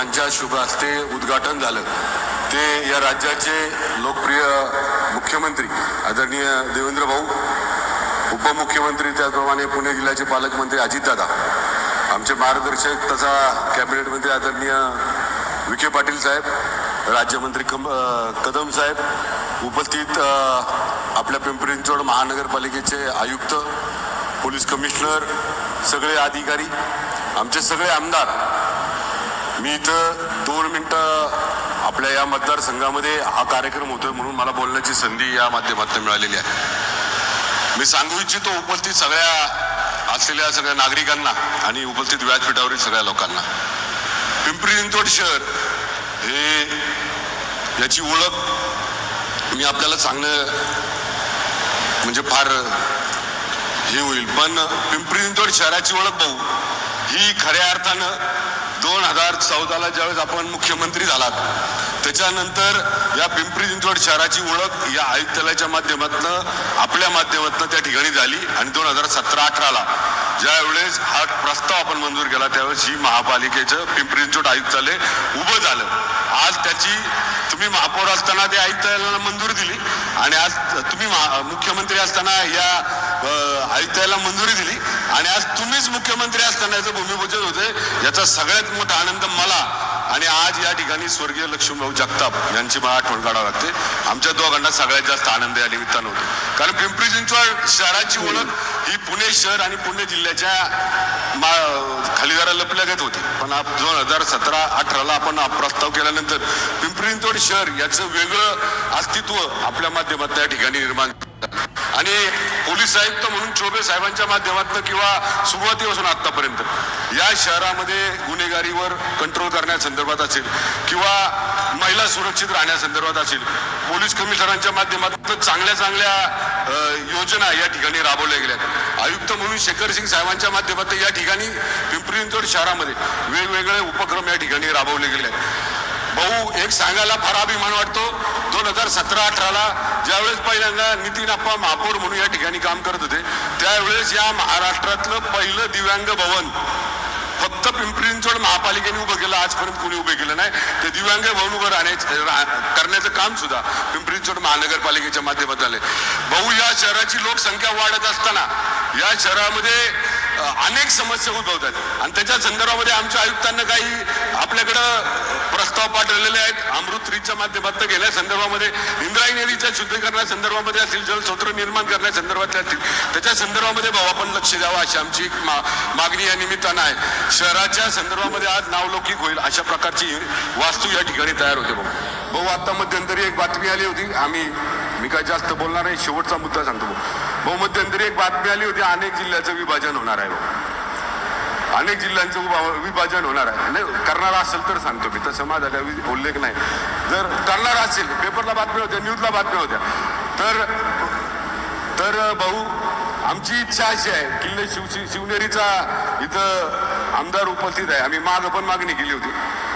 ज्यांच्या शुभ हस्ते उद्घाटन झालं ते या राज्याचे लोकप्रिय मुख्यमंत्री आदरणीय देवेंद्र भाऊ उपमुख्यमंत्री त्याचप्रमाणे पुणे जिल्ह्याचे पालकमंत्री अजितदादा आमचे मार्गदर्शक तथा कॅबिनेट मंत्री आदरणीय विखे पाटील साहेब राज्यमंत्री कम कदम साहेब उपस्थित आपल्या पिंपरी चिंचवड महानगरपालिकेचे आयुक्त पोलीस कमिशनर सगळे अधिकारी आमचे सगळे आमदार मी इथं दोन मिनटं आपल्या या मतदारसंघामध्ये हा कार्यक्रम होतोय म्हणून मला बोलण्याची संधी या माध्यमातून मिळालेली आहे. मी सांगू इच्छितो उपस्थित सगळ्या असलेल्या सगळ्या नागरिकांना आणि उपस्थित व्यासपीठावरील सगळ्या लोकांना. पिंपरी चिंचवड शहर हे याची ओळख मी आपल्याला सांगणं म्हणजे फार हे होईल. पण पिंपरी चिंचवड शहराची ओळख भाऊ ही खऱ्या अर्थानं दोन हजार चौदाला ज्यावेळेस आपण मुख्यमंत्री झालात त्याच्यानंतर या पिंपरी चिंचवड शहराची ओळख या आयुक्तालयाच्या माध्यमातून आपल्या माध्यमातून त्या ठिकाणी झाली. आणि दोन हजार सतरा अठराला ज्यावेळेस हा प्रस्ताव आपण मंजूर केला त्यावेळेस ही महापालिकेचं पिंपरी चिंचवड आयुक्तालय उभं झालं. आज त्याची तुम्ही महापौर असताना ते आयुक्तालयाला मंजुरी दिली. आणि आज तुम्ही महा- मुख्यमंत्री असताना या आयुक्तालयाला मंजुरी दिली. आणि आज तुम्हीच मुख्यमंत्री असताना याचं भूमिपूजन होते याचा सगळ्यात मोठा आनंद मला आणि आज या ठिकाणी स्वर्गीय लक्ष्मीभाऊ जगताप यांची मला आठवण काढावी लागते. आमच्या दोघांना सगळ्यात जास्त आनंद या निमित्तानं होतो कारण पिंपरी चिंचवड शहराची ओळख ही पुणे शहर आणि पुणे जिल्ह्याच्या मा खाली जरा लपल्यागत होती. पण दोन हजार सतरा अठराला आपण प्रस्ताव केल्यानंतर पिंपरी चिंचवड शहर याचं वेगळं अस्तित्व आपल्या माध्यमातून या ठिकाणी निर्माण झालं. आणि पोलीस आयुक्त म्हणून चोबे साहेबांच्या माध्यमातून किंवा सुरुवातीपासून आतापर्यंत या शहरामध्ये गुन्हेगारीवर कंट्रोल करण्यासंदर्भात असेल किंवा महिला सुरक्षित राहण्यासंदर्भात असेल पोलीस कमिशनरांच्या माध्यमातून चांगल्या चांगल्या योजना या ठिकाणी राबवल्या गेल्या आयुक्त म्हणून शेखर सिंग साहेबांच्या माध्यमातून या ठिकाणी पिंपरी चिंचवड शहरामध्ये वेगवेगळे उपक्रम या ठिकाणी राबवले गेले आहेत. भाऊ एक सांगायला फार अभिमान वाटतो. दोन हजार सतरा अठराला ज्यावेळेस पहिल्यांदा नितीन अप्पा महापौर म्हणून या ठिकाणी काम करत होते त्यावेळेस या महाराष्ट्रातलं पहिलं दिव्यांग भवन फक्त पिंपरी चिंचवड महापालिकेने उभं केलं आजपर्यंत कोणी उभे केलं नाही. ते दिव्यांग भवन उभं राहण्याचं करण्याचं काम सुद्धा पिंपरी चिंचवड महानगरपालिकेच्या माध्यमात झाले भाऊ या शहराची लोकसंख्या वाढत असताना या शहरामध्ये अनेक समस्या उद्भवतात. आणि त्याच्या संदर्भामध्ये आमच्या आयुक्तांना काही आपल्याकडं प्रस्ताव पाठवलेले आहेत. अमृत माध्यमात माध्यमातून गेल्या संदर्भामध्ये इंद्रायणी नदीच्या शुद्धीकरणा संदर्भामध्ये असतील जलस्रोत्र निर्माण करण्यासंदर्भात असतील. त्याच्या संदर्भामध्ये भाऊ आपण लक्ष द्यावं अशी आमची मा- मागणी या निमित्तानं आहे. शहराच्या संदर्भामध्ये आज नावलौकिक होईल अशा प्रकारची वास्तू या ठिकाणी तयार होते भाऊ भाऊ आता मध्यंतरी एक बातमी आली होती. आम्ही मी काय जास्त बोलणार नाही शेवटचा मुद्दा सांगतो भाऊ भाऊ एक बातमी आली होती अनेक जिल्ह्याचं विभाजन होणार आहे. भाऊ अनेक जिल्ह्यांचं विभाजन होणार आहे. नाही करणार असेल तर सांगतो मी. तसं माझा काही उल्लेख नाही. जर करणार असेल पेपरला बातम्या होत्या न्यूजला बातम्या होत्या. तर तर भाऊ आमची इच्छा अशी आहे. किल्ले शिव शिव- शिवनेरीचा इथं आमदार उपस्थित आहे. आम्ही माग पण मागणी केली होती.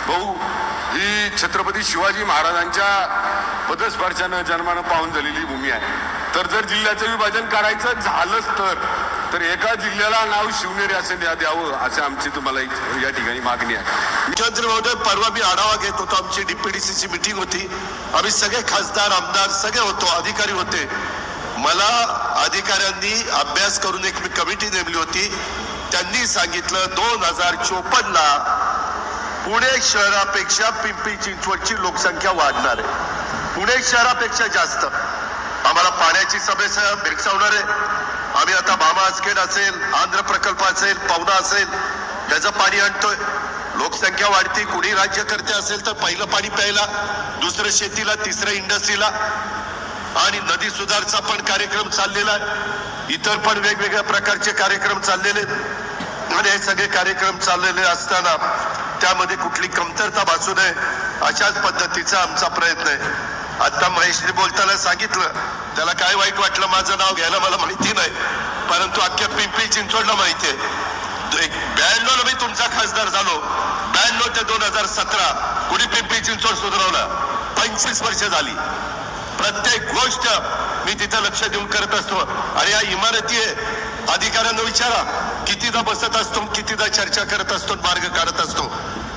भाऊ ही छत्रपती शिवाजी महाराजांच्या पदस्पर्शानं जन्मानं पाहून झालेली भूमी आहे. तर जर जिल्ह्याचं विभाजन करायचं झालंच तर तर एका जिल्ह्याला नाव शिवनेरी असे द्या- द्यावं असे आमची तुम्हाला या ठिकाणी मागणी आहे. मुख्यमंत्री महोदय परवा मी आढावा घेत होतो. आमची डीपीडीसीची मिटिंग होती. आम्ही सगळे खासदार आमदार सगळे होतो अधिकारी होते. मला अधिकाऱ्यांनी अभ्यास करून एक मी कमिटी नेमली होती. त्यांनी सांगितलं दोन हजार चोपन्नला पुणे शहरापेक्षा पिंपरी चिंचवडची लोकसंख्या वाढणार आहे. पुणे शहरापेक्षा जास्त. आम्हाला पाण्याची समस्या भेडसावणार आहे. आम्ही आता भामा आसखेड असेल आंध्र प्रकल्प असेल पवना असेल त्याचं पाणी आणतोय. लोकसंख्या वाढती कुणी राज्यकर्ते असेल तर पहिलं पाणी प्यायला दुसरं शेतीला तिसरं इंडस्ट्रीला. आणि नदी सुधारचा पण कार्यक्रम चाललेला आहे. इतर पण वेगवेगळ्या प्रकारचे कार्यक्रम चाललेले आहेत. आणि हे सगळे कार्यक्रम चाललेले असताना त्यामध्ये कुठली कमतरता भासू नये अशाच पद्धतीचा आमचा प्रयत्न आहे. आता महेशने बोलताना सांगितलं त्याला काय वाईट वाटलं माझं नाव घ्यायला मला माहिती नाही. परंतु अख्ख्या पिंपरी चिंचवडला माहिती आहे. एक मी तुमचा खासदार झालो. ब्याण्णव ते दोन हजार सतरा कुणी पिंपरी चिंचवड सुधारवला? पंचवीस वर्ष झाली. प्रत्येक गोष्ट मी तिथं लक्ष देऊन करत असतो. आणि या इमारती अधिकाऱ्यांना विचारा. कितीदा बसत असतो कितीदा चर्चा करत असतो मार्ग काढत असतो.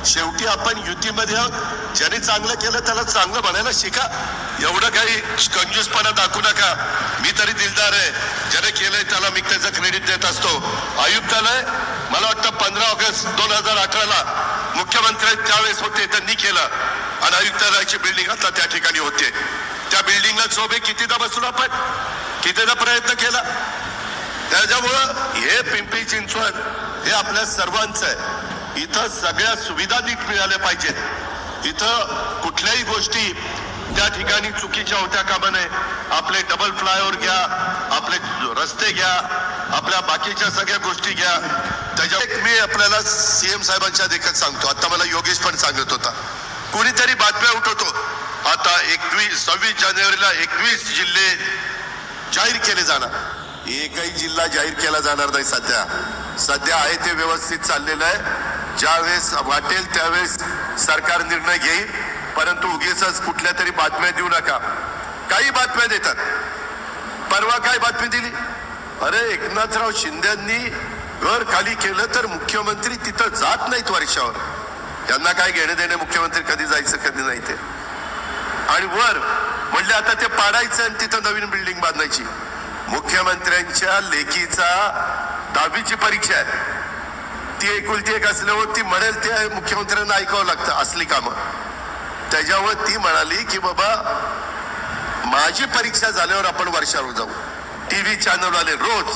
शेवटी आपण युतीमध्ये आहोत. ज्याने चांगलं केलं त्याला चांगलं म्हणायला शिका. एवढं काही कंजूसपणा दाखवू नका. मी तरी दिलदार आहे. ज्याने केलंय त्याला मी त्याचं क्रेडिट देत असतो. आयुक्तालय मला वाटतं पंधरा ऑगस्ट दोन हजार अठराला मुख्यमंत्री त्यावेळेस होते त्यांनी केलं. आणि आयुक्तालयाची बिल्डिंग आता त्या ठिकाणी होते. त्या बिल्डिंगला शोभे कितीदा बसून आपण? कितीदा प्रयत्न केला? त्याच्यामुळं हे पिंपरी चिंचवड हे आपल्या सर्वांचं आहे. इथं सगळ्या सुविधा नीट मिळाल्या पाहिजेत. इथं कुठल्याही गोष्टी त्या ठिकाणी चुकीच्या होत्या कामा नये आपले डबल फ्लायओव्हर घ्या आपले रस्ते घ्या आपल्या बाकीच्या सगळ्या गोष्टी घ्या. त्याच्या एक मी आपल्याला सीएम साहेबांच्या देखत सांगतो. आता मला योगेश पण सांगत होता. कुणीतरी बातम्या उठवतो. आता एकवीस सव्वीस जानेवारीला एकवीस जिल्हे जाहीर केले जाणार. एकही जिल्हा जाहीर केला जाणार नाही सध्या. सध्या आहे ते व्यवस्थित चाललेलं आहे. ज्यावेळेस वाटेल त्यावेळेस सरकार निर्णय घेईल. परंतु उगीच कुठल्या तरी बातम्या देऊ नका. काही बातम्या देतात. परवा काय बातमी दिली? अरे एकनाथराव शिंदेनी घर खाली केलं तर मुख्यमंत्री तिथं जात नाहीत वर्षावर. त्यांना काय घेणे देणे मुख्यमंत्री कधी जायचं कधी नाही ते. आणि वर म्हणले आता ते पाडायचं आणि तिथं नवीन बिल्डिंग बांधायची. मुख्यमंत्र्यांच्या लेखीचा दहावीची परीक्षा आहे. ती एकुलती एक असल्यावर ती म्हणेल ते मुख्यमंत्र्यांना ऐकावं लागतं असली कामं. त्याच्यावर ती म्हणाली की बाबा माझी परीक्षा झाल्यावर आपण वर्षावर जाऊ. टीव्ही चॅनल आले रोज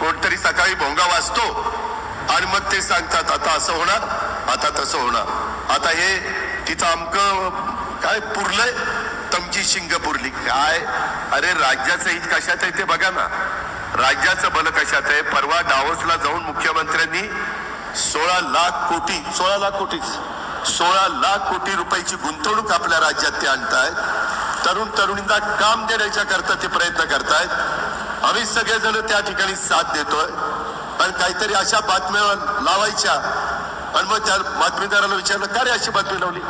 कोणतरी सकाळी भोंगा वाजतो आणि मग ते सांगतात आता असं होणार आता तसं होणार. आता हे तिथं अमकं काय पुरलंय? तमची शिंग पुरली. काय? अरे राज्याचं हित कशात आहे ते बघा ना. राज्याचं बल कशात आहे? परवा डावोसला जाऊन मुख्यमंत्र्यांनी सोळा लाख कोटी सोळा लाख कोटीच. सोळा लाख कोटी रुपयाची गुंतवणूक आपल्या राज्यात ते आणतायत. तरुण तरुणींना काम देण्याच्या करता ते प्रयत्न करतायत. आम्ही सगळेजण त्या ठिकाणी साथ देतोय. आणि काहीतरी अशा बातम्या लावायच्या. आणि मग त्या बातमीदाराला विचारलं का रे अशी बातमी लावली?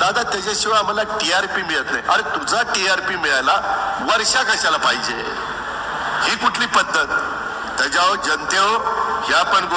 दादा त्याच्याशिवाय आम्हाला टीआरपी मिळत नाही. अरे तुझा टीआरपी मिळायला वर्षा कशाला पाहिजे? ही कुठली पद्धत? त्याच्यावर जनतेवर ह्या पण गोष्टी